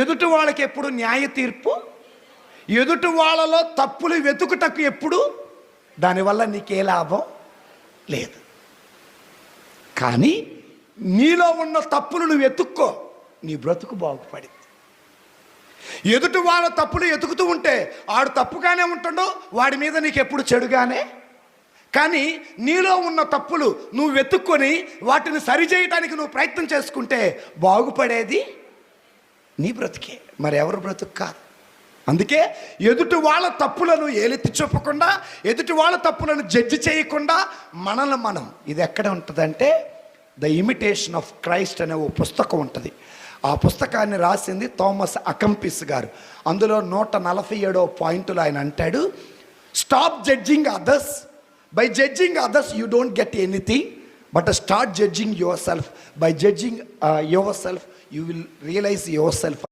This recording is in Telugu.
ఎదుటి వాళ్ళకి ఎప్పుడు న్యాయ తీర్పు ఎదుటి వాళ్ళలో తప్పులు వెతుకుటకు ఎప్పుడు? దానివల్ల నీకే లాభం లేదు. కానీ నీలో ఉన్న తప్పులు నువ్వు ఎతుక్కో నీ బ్రతుకు బాగుపడింది. ఎదుటి వాళ్ళ తప్పులు ఎతుకుతూ ఉంటే ఆడు తప్పుగానే ఉంటుండో వాడి మీద నీకు ఎప్పుడు చెడుగానే? కానీ నీలో ఉన్న తప్పులు నువ్వు వెతుక్కొని వాటిని సరిచేయటానికి నువ్వు ప్రయత్నం చేసుకుంటే బాగుపడేది నీ బ్రతికే. మరి ఎవరు బ్రతుకు కాదు. అందుకే ఎదుటి వాళ్ళ తప్పులను ఏలెత్తి చూపకుండా ఎదుటి వాళ్ళ తప్పులను జడ్జి చేయకుండా మనల్ని మనం ఇది ఎక్కడ ఉంటుందంటే ద ఇమిటేషన్ ఆఫ్ క్రైస్ట్ అనే ఓ పుస్తకం ఉంటుంది. ఆ పుస్తకాన్ని రాసింది థామస్ అకంపిస్ గారు. అందులో నూట నలభై ఏడో పాయింట్లు ఆయన అంటాడు stop judging others by judging others you don't get anything But start judging yourself. By judging uh, yourself, you will realize yourself.